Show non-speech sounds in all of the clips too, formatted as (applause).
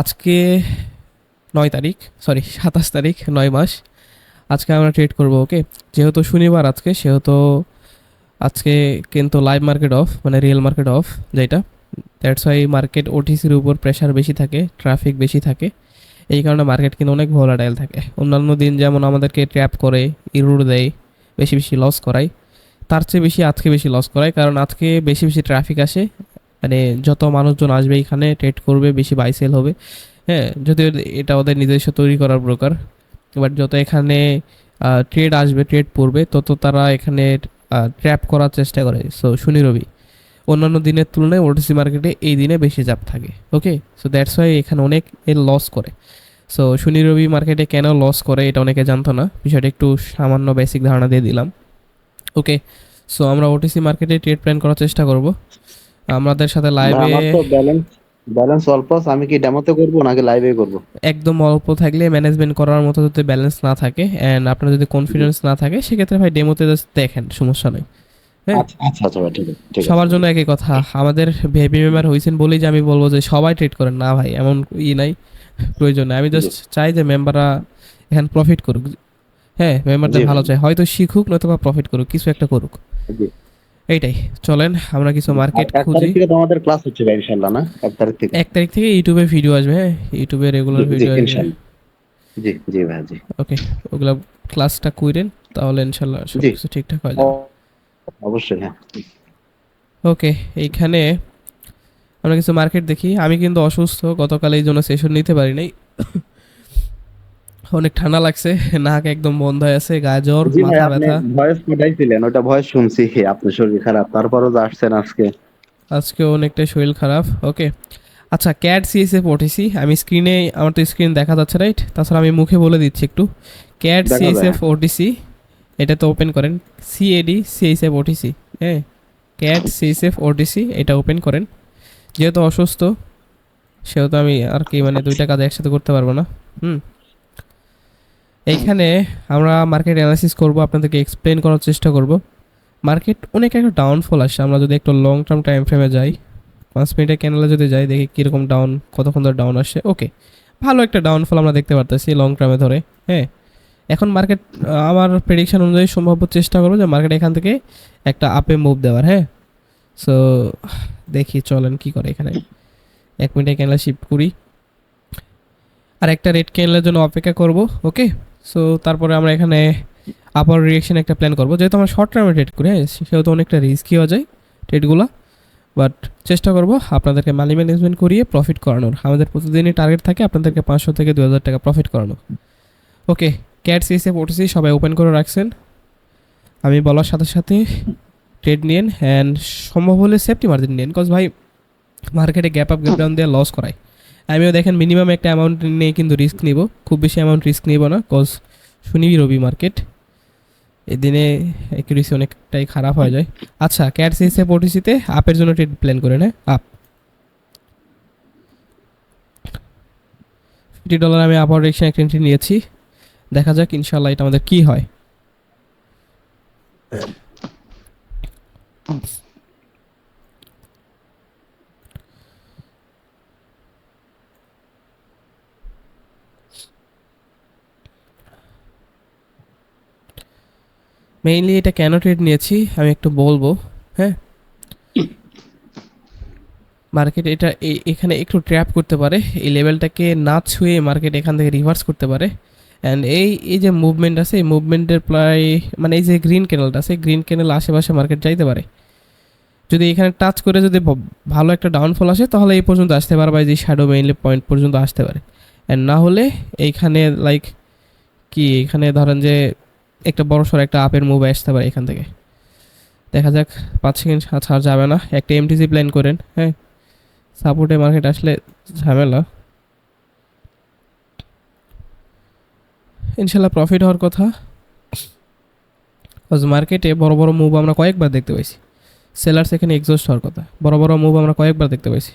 আজকে নয় তারিখ সরি সাতাশ তারিখ, নয় মাস। আজকে আমরা ট্রেড করব ওকে যেহেতু শনিবার আজকে, সেহেতু আজকে কিন্তু লাইভ মার্কেট অফ মানে রিয়েল মার্কেট অফ যেটা। দ্যাটস ওয়াই মার্কেট ওটিসির উপর প্রেশার বেশি থাকে ট্রাফিক বেশি থাকে। এই কারণে মার্কেট কিন্তু অনেক ভোলাটাইল থাকে। অন্যান্য দিন যেমন আমাদেরকে ট্র্যাপ করে ইরুর দেয়, বেশি বেশি লস করায়, তার চেয়ে বেশি আজকে বেশি লস করায়, কারণ আজকে বেশি বেশি ট্রাফিক আসে মানে যত মানুষজন আসবে এখানে ট্রেড করবে, বেশি বাই সেল হবে। হ্যাঁ যদি এটা ওদের নিজস্ব তৈরি করার ব্রোকার বাট যত এখানে ট্রেড আসবে ট্রেড পড়বে, তত তারা এখানে ট্র্যাপ করার চেষ্টা করে। সো শনি রবি, অন্যান্য দিনের তুলনায় ওটিসি মার্কেটে এই দিনে বেশি চাপ থাকে ওকে সো দ্যাটস ওয়াই এখানে অনেক এর লস করে। সো শনি রবি মার্কেটে কেন লস করে এটা অনেকে জানতো না, বিষয়টা একটু সামান্য বেসিক ধারণা দিয়ে দিলাম ওকে সো আমরা ওটিসি মার্কেটে ট্রেড প্ল্যান করার চেষ্টা করব। আমাদের সাথে লাইভে ব্যালেন্স ব্যালেন্স অল্প আছে, আমি কি ডেমোতে করব নাকি লাইভে করব? একদম অল্প থাকলে ম্যানেজমেন্ট করার মতো যদি ব্যালেন্স না থাকে অ্যান্ড আপনার যদি কনফিডেন্স না থাকে সেক্ষেত্রে ভাই ডেমোতে জাস্ট দেখেন সমস্যা নেই। হ্যাঁ? আচ্ছা আচ্ছা আচ্ছা সবার জন্য একই কথা আমাদের ভিআইপি মেম্বার হয়েছেন বলেই যে আমি বলব যে সবাই ট্রেড করেন না ভাই এমন ই নাই প্রয়োজন আমি জাস্ট চাই যে মেম্বাররা এখানে প্রফিট করুক। হ্যাঁ মেম্বারদের ভালো চাই হয়তো শিখুক নয়তো বা প্রফিট করুক কিছু একটা করুক। এইটাই চলেন আমরা কিছু মার্কেট আর এক খুঁজি। তারিখ থেকে আমাদের ক্লাস হচ্ছে ভাই ইনশাআল্লাহ না? এক তারিখ থেকে। এক তারিখ থেকে ইউটিউবে ভিডিও আসবে হ্যাঁ? ইউটিউবে রেগুলার ভিডিও আসবে। ইনশাআল্লাহ। জি জি ভাই জি। ওকে ওগুলা ক্লাসটা কইরেন তাহলে ইনশাল্লাহ সব কিছু ঠিকঠাক হয়ে যাবে। অবশ্যই হ্যাঁ। ওকে এইখানে আমরা কিছু মার্কেট দেখি। আমি কিন্তু অসুস্থ গতকাল এই জন্য সেশন নিতে পারি নাই। অনেক ঠান্ডা লাগছে নাক একদম বন্ধ হয়ে আছে গায়ে জ্বর মাথা ব্যথা। ভয়েস পাঠাইছিলেন ওটা ভয়েস শুনছি আপনার শরীর খারাপ তারপরও যে আসছেন আজকে। আজকে অনেকটাই শরীর খারাপ ওকে। আচ্ছা ক্যাট সিএসএফ ওটিসি আমি স্ক্রিনে আমার তো স্ক্রিন দেখা যাচ্ছে রাইট তাছাড়া আমি মুখে বলে দিচ্ছি একটু। ক্যাট। সিএসএফ ওটিসি এটা তো ওপেন করেন সিএডি সিএসএফ ওটিসি হ্যাঁ। ক্যাট সিএসএফ ওটিসি এটা ওপেন করেন। যেহেতু অসুস্থ সেহেতু আমি আর কি মানে দুইটা কাজ একসাথে করতে পারব না হুম। এইখানে আমরা মার্কেট অ্যানালাইসিস করব, আপনাদেরকে এক্সপ্লেন করার চেষ্টা করব। মার্কেট অনেক একটা ডাউনফল আসে, আমরা যদি একটু লং টার্ম টাইম ফ্রেমে যাই, পাঁচ মিনিটের ক্যানেলে যদি যাই, দেখি কীরকম ডাউন কতক্ষণ ধরে ডাউন আসছে ওকে ভালো একটা ডাউনফল আমরা দেখতে পারতেছি লং টার্মে ধরে হ্যাঁ। এখন মার্কেট আমার প্রেডিকশান অনুযায়ী সম্ভাব্য চেষ্টা করব যে মার্কেট এখান থেকে একটা আপে মুভ দেওয়ার হ্যাঁ। সো দেখি চলেন কি করে এখানে। এক মিনিটে ক্যানেল শিফট করি। আর একটা রেড ক্যানেলের জন্য অপেক্ষা করব ওকে সো তারপরে আমরা এখানে আপার রিয়েকশন একটা প্ল্যান করব। যেহেতু আমরা শর্ট টার্মে ট্রেড করি হ্যাঁ সেহেতু অনেকটা রিস্কি হয়ে যায় ট্রেডগুলো বাট চেষ্টা করব আপনাদেরকে মানি ম্যানেজমেন্ট করিয়ে প্রফিট করানোর। আমাদের প্রতিদিনই টার্গেট থাকে আপনাদেরকে পাঁচশো থেকে দু হাজার টাকা প্রফিট করানো ওকে ক্যাট সিএসএফ ওটিসি সবাই ওপেন করে রাখছেন। আমি বলার সাথে সাথে ট্রেড নিন অ্যান্ড সম্ভব হলে সেফটি মার্জিন নিন কজ ভাই মার্কেটে গ্যাপ আপ গ্যাপ ডাউন দিয়ে লস করায়। আমিও দেখেন মিনিমাম একটা অ্যামাউন্ট নিয়ে কিন্তু রিস্ক নিব। খুব বেশি অ্যামাউন্ট রিস্ক নিব না কজ শুনি রবি মার্কেট এই দিনে অ্যাকুরেসি অনেকটাই খারাপ হয়ে যায়। আচ্ছা ক্যাট সিএসএফ ওটিসিতে আপের জন্য ট্রেড প্ল্যান করেন হ্যাঁ আপ ফিফটি ডলার আমি আপার ডিরেকশন একটা entry নিয়েছি। দেখা যাক ইনশাল্লাহ এটা আমাদের কি হয়। মেইনলি এটা কেন ট্রেড নিয়েছি, আমি একটু বলব হ্যাঁ? মার্কেট এটা এখানে একটু ট্র্যাপ করতে পারে, এই লেভেলটাকে না ছুঁয়ে মার্কেট এখান থেকে রিভার্স করতে পারে। অ্যান্ড এই এই যে মুভমেন্ট আছে, এই মুভমেন্টের প্রায় মানে এই যে গ্রিন ক্যানেলটা আছে গ্রিন ক্যানেল আশেপাশে মার্কেট যাইতে পারে। যদি এখানে টাচ করে যদি ভালো একটা ডাউনফল আসে, তাহলে এই পর্যন্ত আসতে পারে বা এই যে শ্যাডো মেইনলি পয়েন্ট পর্যন্ত আসতে পারে। অ্যান্ড না হলে এইখানে লাইক কি, এখানে ধরেন যে একটা বড় সড়ো একটা আপের মুভ আসতে পারে এখান থেকে। দেখা যাক, পাঁচ সেকেন্ড ছাড় যাবে না। একটা এমটিসি প্ল্যান করেন হ্যাঁ? সাপোর্টে মার্কেট আসলে ঝামেলা। ইনশাল্লাহ প্রফিট হওয়ার কথা। মার্কেটে বড় বড় মুভ আমরা কয়েকবার দেখতে পাইছি। সেলার্স এখানে এক্সস্ট হওয়ার কথা। বড় বড় মুভ আমরা কয়েকবার দেখতে পাইছি।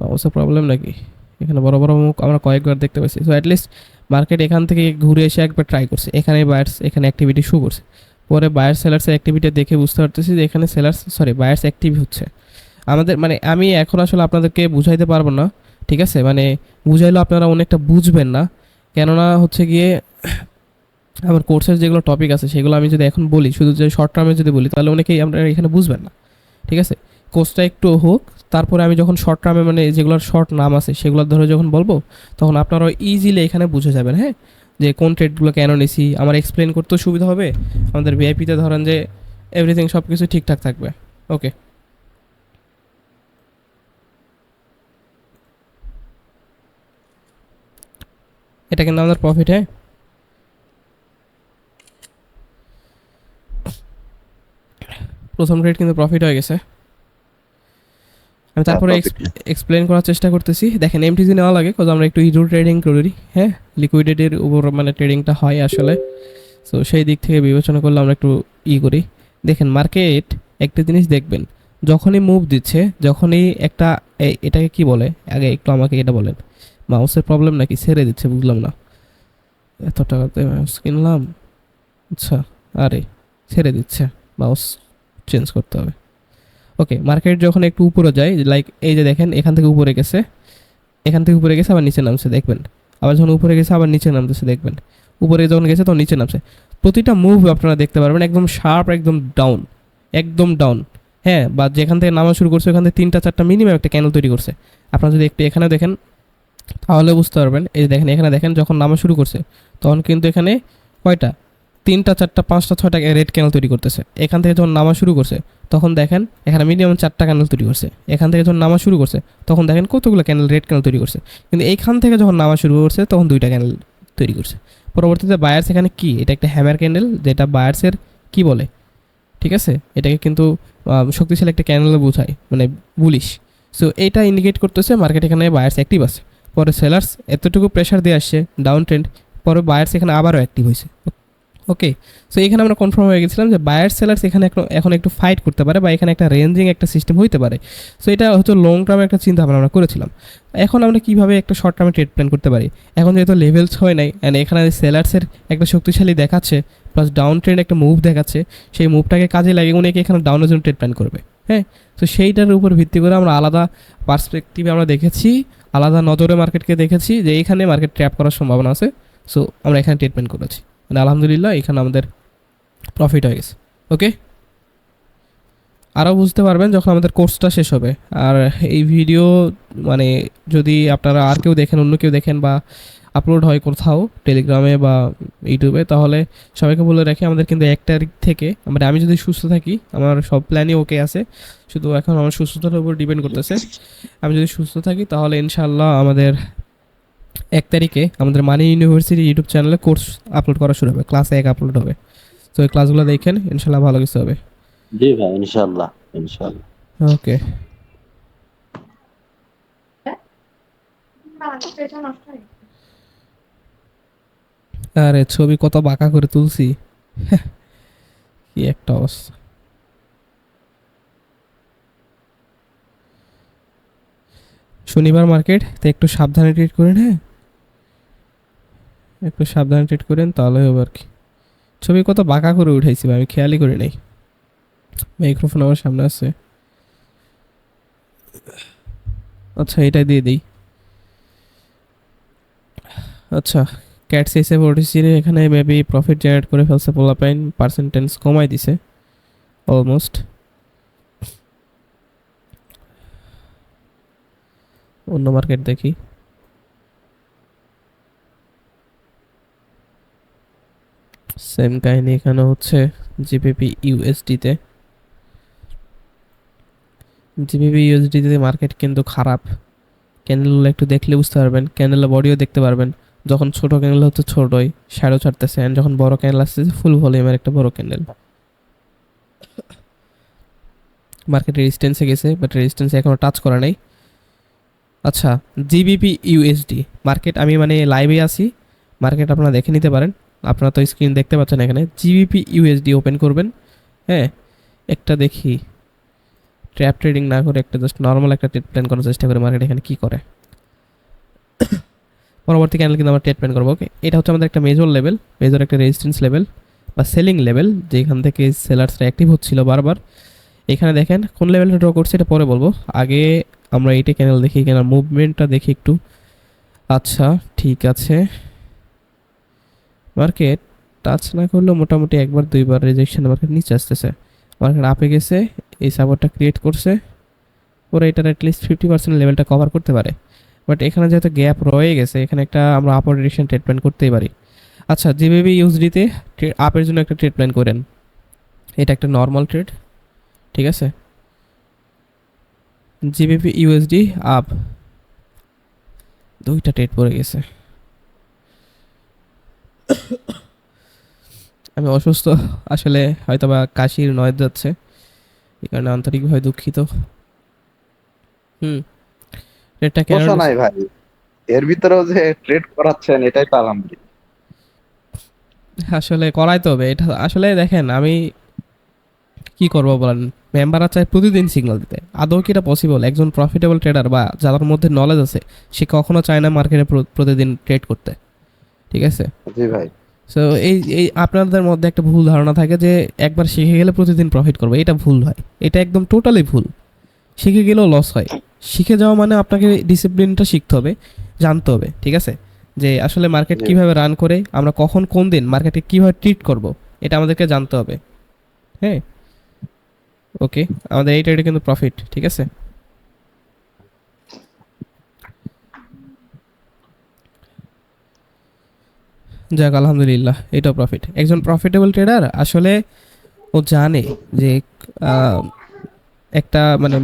অবশ্য প্রবলেম নাকি? এখানে বড় বড় মুভ আমরা কয়েকবার দেখতে পাইছি। সো অ্যাটলিস্ট মার্কেট এখান থেকে ঘুরে এসে একবার ট্রাই করছে। এখানে বায়ার্স এখানে অ্যাক্টিভিটি শুরু করছে। পরে বায়ার সেলার্সের অ্যাক্টিভিটি দেখে বুঝতে পারতেছি যে এখানে সেলার্স সরি বায়ার্স অ্যাক্টিভ হচ্ছে। আমাদের মানে আমি এখন আসলে আপনাদেরকে বুঝাইতে পারব না, ঠিক আছে? মানে বুঝাইলেও আপনারা অনেকটা বুঝবেন না। কেননা হচ্ছে গিয়ে আমার কোর্সের যেগুলো টপিক আছে, সেগুলো আমি যদি এখন বলি, শুধু যে শর্ট টার্মে যদি বলি, তাহলে অনেকেই আপনারা এখানে বুঝবেন না, ঠিক আছে? কোর্সটা একটু হোক তারপরে আমি যখন শর্ট টার্মে মানে যেগুলোর শর্ট নাম আছে, সেগুলো ধরে যখন বলব, তখন আপনারা ইজিলি এখানে বুঝে যাবেন হ্যাঁ? যে কোন ট্রেডগুলো কেন নিছি, আমার এক্সপ্লেন করতেও সুবিধা হবে, আমাদের ভিআইপিতে ধরেন যে এভরিথিং সব কিছু ঠিকঠাক থাকবে ওকে এটা কিন্তু আমাদের প্রফিট হ্যাঁ? প্রথম ট্রেড কিন্তু প্রফিট হয়ে গেছে। আমি তারপরে এক্সপ্লেন করার চেষ্টা করতেছি। দেখেন এমটিসি নেওয়া লাগে কারণ আমরা একটু ইডো ট্রেডিং করি হ্যাঁ? লিকুইডিটির উপর মানে ট্রেডিংটা হয় আসলে। সো সেই দিক থেকে বিবেচনা করলে আমরা একটু ই করি। দেখেন মার্কেট একটা জিনিস দেখবেন যখনই মুভ দিচ্ছে যখনই একটা এটাকে কি বলে? আগে একটু আমাকে এটা বলেন। মাউসের প্রবলেম নাকি ছেড়ে দিচ্ছে বুঝলাম না। এত টাকাতে মাউস কিনলাম আচ্ছা আরে ছেড়ে দিচ্ছে মাউস চেঞ্জ করতে হবে। ওকে মার্কেট যখন একটু উপরে যায় লাইক এই যে দেখেন, এখান থেকে উপরে গেছে, এখান থেকে উপরে গেছে, আবার নিচে নামছে, দেখবেন। আবার যখন উপরে গেছে, আবার নিচে নামতেছে, দেখবেন। উপরে যখন গেছে, তখন নিচে নামছে। প্রতিটা মুভ আপনারা দেখতে পারবেন, একদম শার্প একদম ডাউন একদম ডাউন হ্যাঁ বা যেখান থেকে নামা শুরু করছে, ওখান থেকে তিনটা, চারটা মিনিমাম একটা ক্যানেল তৈরি করছে। আপনারা যদি একটু এখানে দেখেন, তাহলে বুঝতে পারবেন, এই দেখেন, এখানে দেখেন, যখন নামা শুরু করছে, তখন কিন্তু এখানে কয়টা? তিনটা, চারটা, পাঁচটা, ছয়টা রেড ক্যানেল তৈরি করতেছে। এখান থেকে যখন নামা শুরু করছে, তখন দেখেন এখানে মিনিমাম চারটা ক্যানেল তৈরি করছে। এখান থেকে যখন নামা শুরু করছে, তখন দেখেন কতগুলো ক্যানেল রেড ক্যানেল তৈরি করছে। কিন্তু এইখান থেকে যখন নামা শুরু করছে, তখন দুইটা ক্যানেল তৈরি করছে। পরবর্তীতে বায়ার্স এখানে কি? এটা একটা হ্যামার ক্যান্ডেল যেটা বায়ার্সের কি বলে? ঠিক আছে? এটাকে কিন্তু শক্তিশালী একটা ক্যান্ডেল বোঝায় মানে বুলিশ সো এটা ইন্ডিকেট করতেছে মার্কেট এখানে বায়ার্স অ্যাক্টিভ আছে। পরে সেলার্স এতটুকু প্রেশার দিয়ে আসছে ডাউন ট্রেন্ড পরে বায়ার্স এখানে আবারও অ্যাক্টিভ হয়েছে। ওকে সো এখানে আমরা কনফার্ম হয়ে গেছিলাম যে বায়ার সেলার্স এখানে এখন একটু ফাইট করতে পারে বা এখানে একটা রেঞ্জিং একটা সিস্টেম হইতে পারে। সো এটা হচ্ছে লং টার্মে একটা চিন্তা ভাবনা আমরা করেছিলাম। এখন আমরা কীভাবে একটা শর্ট টার্মে ট্রেড প্ল্যান করতে পারি? এখন যেহেতু লেভেলস হয় নাই অ্যান্ড এখানে সেলার্সের একটা শক্তিশালী দেখাচ্ছে প্লাস ডাউন ট্রেন্ড একটা মুভ দেখাচ্ছে, সেই মুভটাকে কাজে লাগিয়ে উনি এখানে ডাউনের জন্য ট্রেড প্ল্যান করবে? হ্যাঁ? তো সেইটার উপর ভিত্তি করে আমরা আলাদা পার্সপেক্টিভে আমরা দেখেছি, আলাদা নজরে মার্কেটকে দেখেছি যে এখানে মার্কেট ট্র্যাপ করার সম্ভাবনা আছে। সো আমরা এখানে ট্রিটমেন্ট করেছি। মানে আলহামদুলিল্লাহ, এখানে আমাদের প্রফিট হয়ে গেছে ওকে আরও বুঝতে পারবেন যখন আমাদের কোর্সটা শেষ হবে। আর এই ভিডিও মানে যদি আপনারা আর কেউ দেখেন, অন্য কেউ দেখেন বা আপলোড হয় কোথাও টেলিগ্রামে বা ইউটিউবে তাহলে সবাইকে বলে রাখি, আমাদের কিন্তু এক তারিখ থেকে মানে আমি যদি সুস্থ থাকি, আমার সব প্ল্যানই ওকে আছে। শুধু এখন আমার সুস্থতার উপর ডিপেন্ড করতেছে। আমি যদি সুস্থ থাকি, তাহলে ইনশাল্লাহ আমাদের এক তারিখে আমাদের মানি ইউনিভার্সিটি ইউটিউব চ্যানেলে কোর্স আপলোড করা শুরু হবে ক্লাস এক আপলোড হবে। তো এই ক্লাসগুলো দেখেন ইনশাল্লাহ ভালো কিছু হবে। জি ভাই ইনশাল্লাহ ইনশাল্লাহ। ওকে। আরে ছবি কত বাঁকা করে তুলছি। (laughs) কি একটা অবস্থা। শনিবার মার্কেট, তো একটু সাবধানে ট্রিট করেন হ্যাঁ? একটু সাবধানে ট্রিট করেন, তাহলে হবে আর কি। ছবি কত বাঁকা করে উঠাইছি আমি খেয়ালই করি নাই। মাইক্রোফোন আমার সামনে আছে। আচ্ছা এটা দিয়ে দিই। আচ্ছা ক্যাট সিসে ওটিসি এখানে মেবি প্রফিট জেনারেট করে ফেলছে পোলাপাইন পার্সেন্টেন্স কমাই দিছে অলমোস্ট অন্য মার্কেট দেখি। সেম কাহিনী এখানে হচ্ছে জিপিপি ইউএসডিতে জিপিপি ইউএসডিতে মার্কেট কিন্তু খারাপ। ক্যান্ডেলগুলো একটু দেখলে বুঝতে পারবেন। ক্যান্ডেলের বডিও দেখতে পারবেন। যখন ছোট ক্যান্ডেল হচ্ছে ছোটই শ্যাডো ছাড়তেছে। অ্যান্ড যখন বড় ক্যান্ডেল আসতেছে ফুল ভলিউমের একটা বড় ক্যান্ডেল মার্কেট রেজিস্ট্যান্সে গেছে বাট রেজিস্ট্যান্সে এখনও টাচ করা নাই। আচ্ছা জিবিপি ইউএসডি মার্কেট আমি মানে লাইভে আছি মার্কেট আপনারা দেখে নিতে পারেন। আপনারা তো স্ক্রিন দেখতে পাচ্ছেন এখানে জিবিপি ইউএসডি ওপেন করবেন হ্যাঁ? একটা দেখি ট্র্যাপ ট্রেডিং না করে একটা জাস্ট নর্মাল একটা ট্রেড প্ল্যান করার চেষ্টা করে মার্কেট এখানে কী করে। পরবর্তী ক্যানেল কিন্তু আমরা ট্রেড প্ল্যান করব ওকে এটা হচ্ছে আমাদের একটা মেজর লেভেল মেজর একটা রেজিস্ট্যান্স লেভেল বা সেলিং লেভেল যেখান থেকে সেলার্সরা অ্যাক্টিভ হচ্ছিল বারবার। এখানে দেখেন, কোন লেভেলটা ড্র করছে এটা পরে বলব। আগে আমরা এইটা ক্যানেল দেখি কেন মুভমেন্টটা দেখি একটু। আচ্ছা ঠিক আছে। মার্কেট টাচ না করলেও মোটামুটি একবার, দুইবার রিজেকশন মার্কেট নিচে আসতেছে। মার্কেট আপে গেছে, এই সাপোর্টটা ক্রিয়েট করছে। পরে এটার অ্যাটলিস্ট ফিফটি পার্সেন্ট লেভেলটা কভার করতে পারে। বাট এখানে যেহেতু গ্যাপ রয়ে গেছে, এখানে একটা আমরা আপর ডিরেকশন ট্রিটমেন্ট করতেই পারি। আচ্ছা জিবিবি ইউজডিতে আপের জন্য একটা ট্রেড প্ল্যান করেন। এটা একটা নর্মাল ট্রেড ঠিক আছে? জিবিপি ইউএসডি আপ দুইটা ট্রেড পড়ে গেছে। আমি অসুস্থ আসলে হয়তো বা কাশির নয় যাচ্ছে। এই কারণে আন্তরিকভাবে দুঃখিত। হুম। ট্রেডটা কেন নাই ভাই। এর ভিতরেও যে ট্রেড করাচ্ছেন এটাই তো আলহামদুলিল্লাহ। আসলে করাইতে হবে। এটা আসলে দেখেন আমি কি করব বলেন? মেম্বাররা চায় প্রতিদিন সিগন্যাল দিতে। আদৌ কি এটা পসিবল একজন প্রফিটেবল ট্রেডার বা যার মধ্যে নলেজ আছে সে কখনো চায় না মার্কেটে প্রতিদিন ট্রেড করতে। ঠিক আছে? জি ভাই। সো এই এই আপনাদের মধ্যে একটা ভুল ধারণা থাকে যে একবার শিখে গেলে প্রতিদিন প্রফিট করবে। এটা ভুল হয়। এটা একদম টোটালি ভুল। শিখে গেলেও লস হয়। শিখে যাওয়া মানে আপনাকে ডিসিপ্লিনটা শিখতে হবে জানতে হবে। ঠিক আছে? যে আসলে মার্কেট। কীভাবে রান করে আমরা কখন কোন দিন মার্কেটে কীভাবে ট্রিট করব এটা আমাদেরকে জানতে হবে। হ্যাঁ? ওকে, আমাদের এই ট্রেডে কিন্তু প্রফিট ঠিক আছে? যাক, আলহামদুলিল্লাহ, এটাও প্রফিট একজন প্রফিটেবল ট্রেডার আসলে ও জানে যে একটা মানে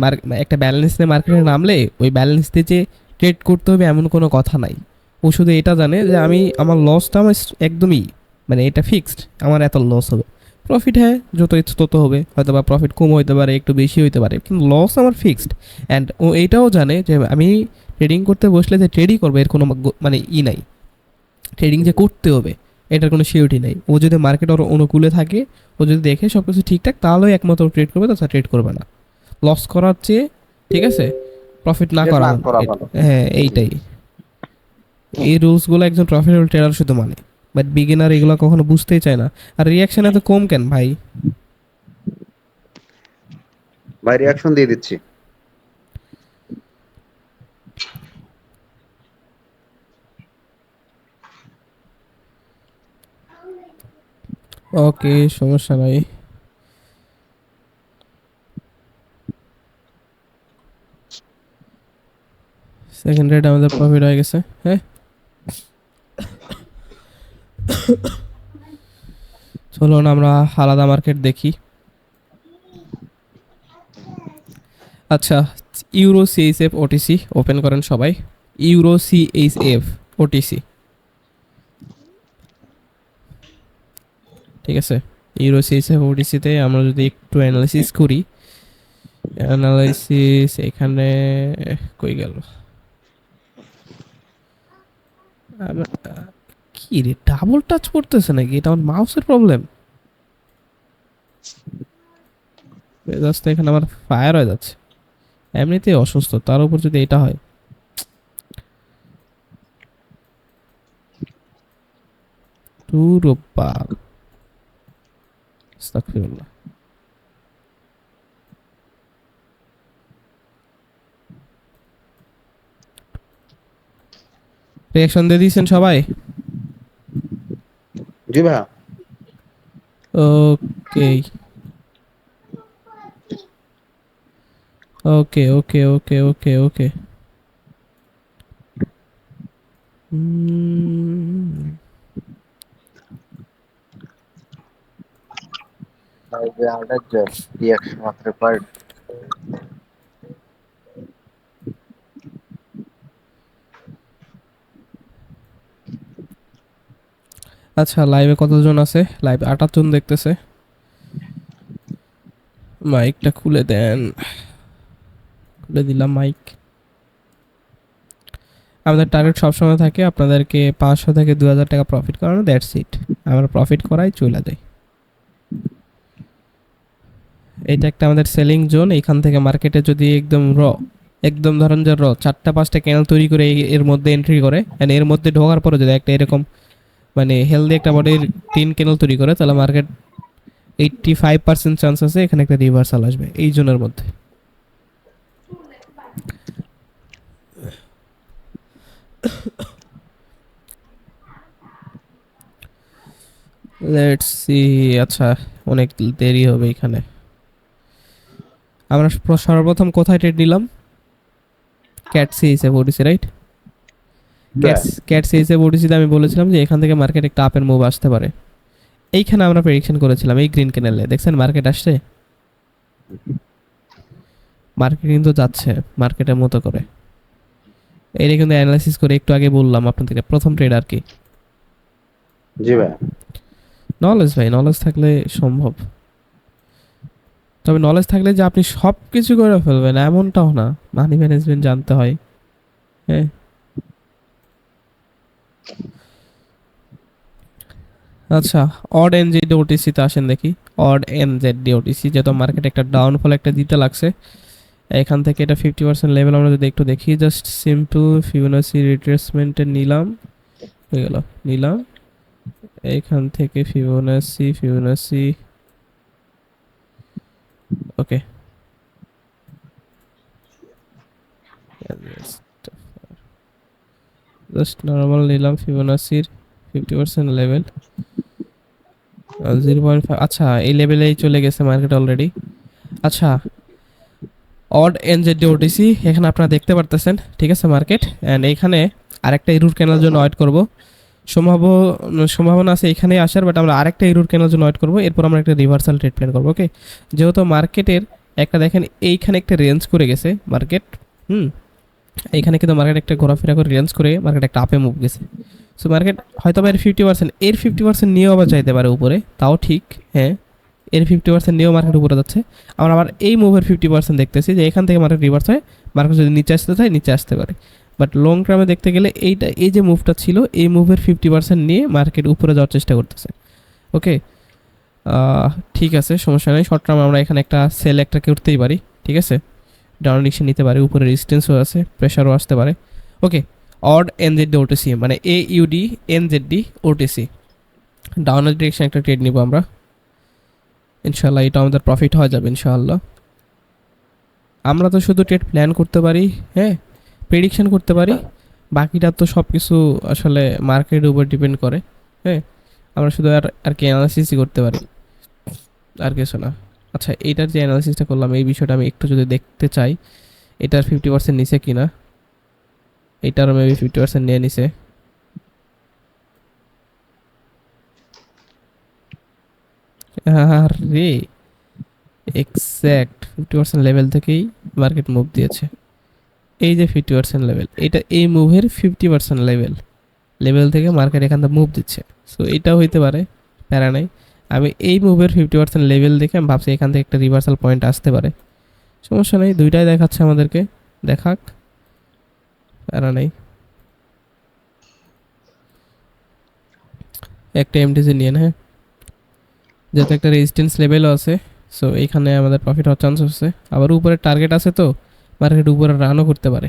একটা ব্যালেন্স নিয়ে মার্কেটে নামলে ওই ব্যালেন্স দিয়ে যে ট্রেড করতে হবে এমন কোনো কথা নাই। ও শুধু এটা জানে যে আমি, আমার লসটা আমার একদমই মানে এটা ফিক্সড আমার এত লস হবে। প্রফিট হ্যাঁ যত ইচ্ছে তত হবে। হয়তো বা প্রফিট কম হইতে পারে একটু বেশি হইতে পারে। কিন্তু লস আমার ফিক্সড অ্যান্ড ও এইটাও জানে যে আমি ট্রেডিং করতে বসলে যে ট্রেডই করবে এর কোনো মানে ই নাই। ট্রেডিং যে করতে হবে এটার কোনো সিউরিটি নাই। ও যদি মার্কেট ওর অনুকূলে থাকে ও যদি দেখে সব কিছু ঠিকঠাক তাহলে একমাত্র ট্রেড করবে তাছাড়া ট্রেড করবে না। লস করার চেয়ে ঠিক আছে প্রফিট না করা। হ্যাঁ এইটাই। এই রুলসগুলো একজন প্রফেশনাল ট্রেডার শুধু মানে। বাট বিগিনার এগুলো কখনো বুঝতেই চায় না। আর রিয়াকশন এত কম কেন ভাই? ভাই রিয়াকশন দিয়ে দিচ্ছি। ওকে সমস্যা নাই। সেকেন্ড রেড আমাদের প্রফিট হয়ে গেছে হ্যাঁ? চলুন আমরা আলাদা মার্কেট দেখি। আচ্ছা ইউরো সিএইচএফ ওটিসি ওপেন করেন সবাই। ইউরো সিএইচএফ ওটিসি ঠিক আছে ইউরো সিএসএফ ওডিসিতে আমরা যদি একটু অ্যানালাইসিস করি অ্যানালাইসিস এখানে কই গেল? কি রে? ডাবল টাচ করতেছে নাকি? এটা আমার মাউসের প্রবলেম মেজাজটা এখানে আমার ফায়ার হয়ে যাচ্ছে। এমনিতেই অসুস্থ, তার উপর যদি এটা হয়। আস্তাগফিরুল্লাহ। রিয়াকশন দিয়ে দিয়েছেন সবাই? জি ভাই ওকে ওকে ওকে ওকে ওকে ওকে রিয়াকশন মাত্র পার্ট আচ্ছা লাইভে কতজন আছে? লাইভে আটাশ জন দেখতেছে। মাইকটা খুলে দেন। খুলে দিলাম মাইক আমাদের টার্গেট সবসময় থাকে আপনাদেরকে পাঁচশো থেকে দু হাজার টাকা প্রফিট করানো দ্যাটস ইট আমরা প্রফিট করাই চলে যাই এটা একটা আমাদের সেলিং জোন এখান থেকে মার্কেটে যদি একদম র একদম ধরেন যে র চারটা পাঁচটা ক্যানেল তৈরি করে এর মধ্যে এন্ট্রি করে অ্যান্ড এর মধ্যে ঢোকার পরে যদি একটা এরকম মানে হেলদি একটা বডির তিন ক্যানেল তৈরি করে, তাহলে market eighty five percent chance আছে এখানে একটা রিভার্সাল আসবে, এই জনের মধ্যে। লেটস সি আচ্ছা অনেক দেরি হবে এখানে। আমরা সর্বপ্রথম কোথায় ট্রেড নিলাম? ক্যাট হিসেবে ওডিসি রাইট ক্যাট সিএসএ ওডিসিতে আমি বলেছিলাম যে এখান থেকে মার্কেট একটা আপের মুভ আসতে পারে। এইখানে আমরা প্রেডিকশন করেছিলাম এই গ্রিন ক্যানেলে দেখছেন মার্কেট আসছে? মার্কেট কিন্তু যাচ্ছে মার্কেটের মতো করে। এটা কিন্তু অ্যানালাইসিস করে একটু আগে বললাম আপনাদেরকে প্রথম ট্রেড আর কি। জি ভাই। নলেজ ভাই নলেজ থাকলে সম্ভব। তবে নলেজ থাকলে যে আপনি সব কিছু করে ফেলবেন এমনটাও না। মানি ম্যানেজমেন্ট জানতে হয়। হ্যাঁ? আচ্ছা অড এন জেড ওটিসিতে আসেন দেখি। AUD N Z D OTC যেহেতু মার্কেট একটা ডাউনফল একটা দিতে লাগছে, এখান থেকে এটা ফিফটি পার্সেন্ট লেভেল আমরা যদি একটু দেখি জাস্ট সিম্পল ফিবোনাসি রিট্রেসমেন্টে নিলাম, হয়ে গেল। নিলাম, এখান থেকে Fibonacci Fibonacci okay just normal নিলাম ফিবোনাসির fifty percent level zero point five আচ্ছা এই লেভেলেই চলে গেছে মার্কেট অলরেডি আচ্ছা অড এনজেডি ওটিসি এখানে আপনারা দেখতে পারতেছেন, ঠিক আছে মার্কেট অ্যান্ড এখানে আরেকটা ইরুর কেনার জন্য ওয়েট করব। সম্ভাব্য সম্ভাবনা আছে এখানেই আসার বাট আমরা আরেকটা ইরুর কেনার জন্য ওয়েট করব। এরপর আমরা একটা রিভার্সাল ট্রেড প্ল্যান করব ওকে যেহেতু মার্কেটের একটা দেখেন, এইখানে একটা রেঞ্জ করে গেছে মার্কেট হুম। এইখানে কিন্তু মার্কেট একটা ঘোরাফেরা করে রেঞ্জ করে মার্কেট একটা আপে মুভ গেছে। সো মার্কেট হয়তো এর ফিফটি পার্সেন্ট এর ফিফটি পার্সেন্ট নিয়েও আবার যাইতে পারে উপরে, তাও ঠিক হ্যাঁ এর ফিফটি পার্সেন্ট নিয়েও মার্কেট উপরে যাচ্ছে। আমরা আবার এই মুভের ফিফটি পার্সেন্ট দেখতেছি যে এখান থেকে মার্কেট রিভার্স হয় মার্কেট যদি নিচে আসতে চায়, নিচে আসতে পারে। বাট লং টার্মে দেখতে গেলে এইটা, এই যে মুভটা ছিল, এই মুভের ফিফটি পার্সেন্ট নিয়ে মার্কেট উপরে যাওয়ার চেষ্টা করতেছে। ওকে ঠিক আছে, সমস্যা নেই। শর্ট টার্ম আমরা এখানে একটা সেল একটা করতেই পারি, ঠিক আছে? ডাউন নিতে পারে, উপরে রেজিস্ট্যান্সও আছে প্রেশারও আসতে পারে। Okay AUD N Z D OTC মানে A UD N Z D OTC ডাউনের ডিরেকশন একটা ট্রেড নিব আমরা। ইনশাল্লাহ এটা আমাদের প্রফিট হয়ে যাবে, ইনশাআল্লাহ। আমরা তো শুধু ট্রেড প্ল্যান করতে পারি হ্যাঁ প্রেডিকশন করতে পারি। বাকিটা তো সব কিছু আসলে মার্কেটের উপর ডিপেন্ড করে হ্যাঁ। আমরা শুধু আর আর কি অ্যানালাইসিসই করতে পারি। আর কিছু না। আচ্ছা এইটার যে অ্যানালাইসিসটা করলাম, এই বিষয়টা আমি একটু যদি দেখতে চাই, এটার ফিফটি পার্সেন্ট নিচে কিনা? এইটারও মেবি ফিফটি পার্সেন্ট নিয়ে নিছে। আরে এক্স্যাক্ট ফিফটি পার্সেন্ট লেভেল থেকেই মার্কেট মুভ দিয়েছে। এই যে ফিফটি পার্সেন্ট লেভেল এটা, এই মুভের ফিফটি পার্সেন্ট লেভেল লেভেল থেকে মার্কেট এখান থেকে মুভ দিচ্ছে। সো এটাও হইতে পারে, প্যারা নাই। আমি এই মুভের ফিফটি পার্সেন্ট লেভেল দেখে আমি ভাবছি এখান থেকে একটা রিভার্সাল পয়েন্ট আসতে পারে। সমস্যা নেই, দুইটাই দেখাচ্ছে আমাদেরকে। দেখাক। প্যারা নেই। একটা এমটিসি নিয়ে হ্যাঁ যেহেতু একটা রেজিস্ট্যান্স লেভেলও আছে সো এইখানে আমাদের প্রফিট হওয়ার চান্স আছে। আবার উপরে টার্গেট আছে তো মার্কেট উপরে রানও করতে পারে।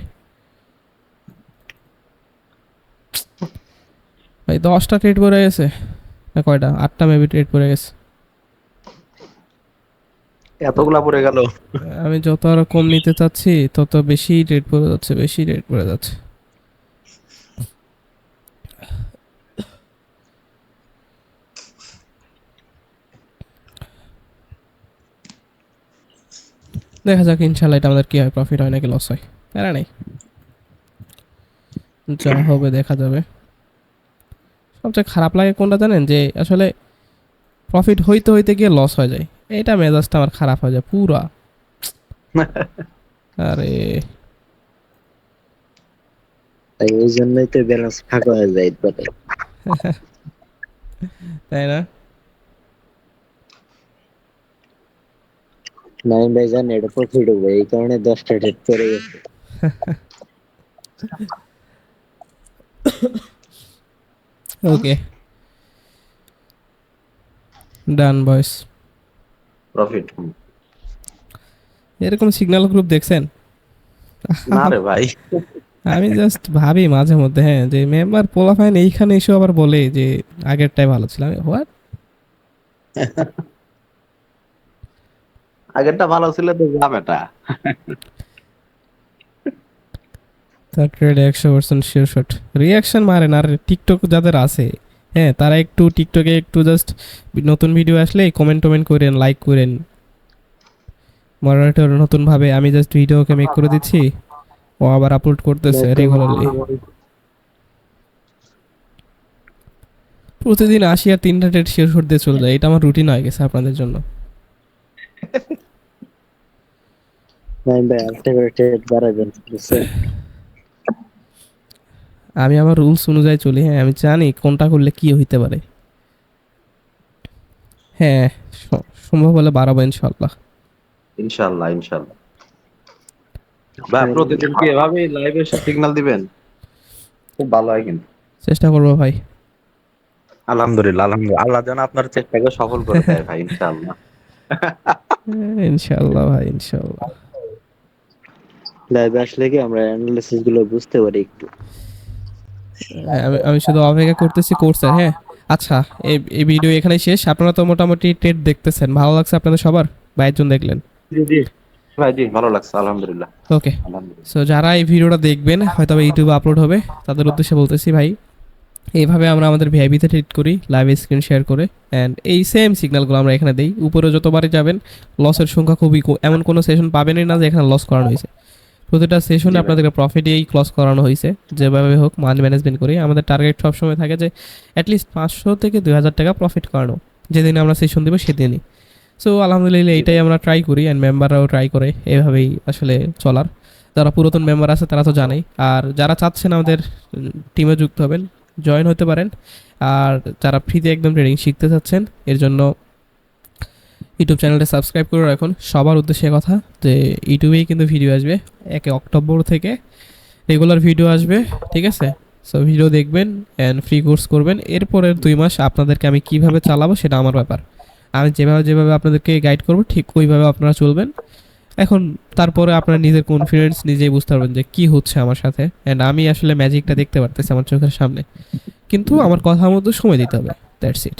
ভাই, দশটা ট্রেড পড়ে গেছে। না কয়টা? আটটা মেবি ট্রেড পড়ে গেছে। এতগুলা পড়ে গেল। আমি যত আরও কম নিতে চাচ্ছি তত বেশি রেট পড়ে যাচ্ছে বেশি রেট পড়ে যাচ্ছে। দেখা যাক ইনশাল্লাহ এটা আমাদের কি হয় প্রফিট হয় নাকি লস হয়। প্যারা নেই। যা হবে দেখা যাবে। সবচেয়ে খারাপ লাগে কোনটা জানেন? যে আসলে প্রফিট হইতে হইতে গিয়ে লস হয়ে যায়। এটা মেজাজটা আমার খারাপ হয়ে যায় পুরা। (laughs) আরে। জন্যই তো ব্যালেন্স ফাঁকা হয়ে যায় পরে (laughs) তাই না? নাইন ভাই জান এটা প্রফিট হবে এই কারণে দশটা ট্রেড পড়ে গেছে। (laughs) ওকে ডান বয়স প্রফিট এরকম সিগন্যাল গ্রুপ দেখছেন? না রে ভাই। আমি জাস্ট ভাবি মাঝে মধ্যে হ্যাঁ যে মেম্বার পোলাফাইন এইখানে এসে আবার বলে যে আগেরটাই ভালো ছিল। আমি হোয়াট (laughs) আগেরটা ভালো ছিল তো যা বেটা। তার ট্রেড একশো পার্সেন্ট শিওর শট রিয়াকশন মারেন আর টিকটক যাদের আছে হ্যাঁ তারা একটু টিকটকে একটু জাস্ট নতুন ভিডিও আসলে কমেন্ট টমেন্ট করেন লাইক করেন। মডারেটর নতুনভাবে আমি জাস্ট ভিডিওকে মেক করে দিচ্ছি ও আবার আপলোড করতেছে রেগুলারলি প্রতিদিন আসি আর তিনটা ডেট শেয়ার শট দিয়ে চলে যায় এটা আমার রুটিন হয়ে গেছে আপনাদের জন্য। নাইম ভাই করে ট্রেড বাড়াবেন আমি আমার রুলস অনুযায়ী চলি হ্যাঁ আমি জানি কোনটা করলে কি হইতে পারে। হ্যাঁ সম্ভব হলে বাড়াবো ইনশাল্লাহ ইনশাআল্লাহ ইনশাআল্লাহ। ভাই প্রতিদিন কি এভাবে লাইভে এসে সিগন্যাল দিবেন? খুব ভালো হয় কিন্তু। চেষ্টা করব ভাই। আলহামদুলিল্লাহ আলহামদুলিল্লাহ। আল্লাহ যেন আপনার চেষ্টাকে সফল করে দেয় ভাই ইনশাআল্লাহ। হ্যাঁ, ইনশাল্লাহ ভাই ইনশাল্লাহ লাইভে আসলে কি আমরা অ্যানালিসিসগুলো বুঝতে পারি একটু? আমি আমি শুধু অপেক্ষা করতেছি কোর্সের হ্যাঁ? আচ্ছা এই ভিডিও এখানে শেষ। আপনারা তো মোটামুটি টেট দেখতেছেন। ভালো লাগছে আপনাদের সবার? বা একজন দেখলেন? জি জি। ভাই জি ভালো লাগছে আলহামদুলিল্লাহ। ওকে সো যারা এই ভিডিওটা দেখবেন হয়তো ইউটিউবে আপলোড হবে। তাদের উদ্দেশ্যে বলতেছি ভাই এইভাবে আমরা আমাদের ভিআইপিতে ট্রিট করি লাইভ স্ক্রিন শেয়ার করে। অ্যান্ড এই সেম সিগন্যালগুলো আমরা এখানে দিই। উপরে যতবারই যাবেন লসের সংখ্যা খুবই এমন কোনো সেশন পাবেনই না যে এখানে লস করানো হয়েছে। প্রতিটা সেশনে আপনাদেরকে প্রফিটেই ক্লস করানো হয়েছে। যেভাবে হোক মানি ম্যানেজমেন্ট করি। আমাদের টার্গেট সবসময় থাকে যে অ্যাটলিস্ট পাঁচশো থেকে দুই হাজার টাকা প্রফিট করানো। যেদিন আমরা সেশন দেবো সেদিনই। সো আলহামদুলিল্লাহ এইটাই আমরা ট্রাই করি অ্যান্ড মেম্বাররাও ট্রাই করে এভাবেই আসলে চলার। যারা পুরাতন মেম্বার আছে তারা তো জানেই। আর যারা চাচ্ছেন আমাদের টিমে যুক্ত হবেন জয়েন হতে পারেন। আর যারা ফ্রিতে একদম ট্রেডিং শিখতে চাচ্ছেন এর জন্য ইউটিউব চ্যানেলটা সাবস্ক্রাইব করে রাখুন। সবার উদ্দেশ্যে কথা, যে ইউটিউবেই কিন্তু ভিডিও আসবে। একে অক্টোবর থেকে রেগুলার ভিডিও আসবে, ঠিক আছে? সো ভিডিও দেখবেন অ্যান্ড ফ্রি কোর্স করবেন। এরপরের দুই মাস আপনাদেরকে আমি কীভাবে চালাবো সেটা আমার ব্যাপার। আমি যেভাবে যেভাবে আপনাদেরকে গাইড করব, ঠিক ওইভাবে আপনারা চলবেন। এখন তারপরে আপনার নিজের কনফিডেন্স নিজেই বুঝতে পারবেন যে কী হচ্ছে আমার সাথে। অ্যান্ড আমি আসলে ম্যাজিকটা দেখতে পারতেছি আমার চোখের সামনে। কিন্তু আমার কথা মতো সময় দিতে হবে দ্যাটস ইট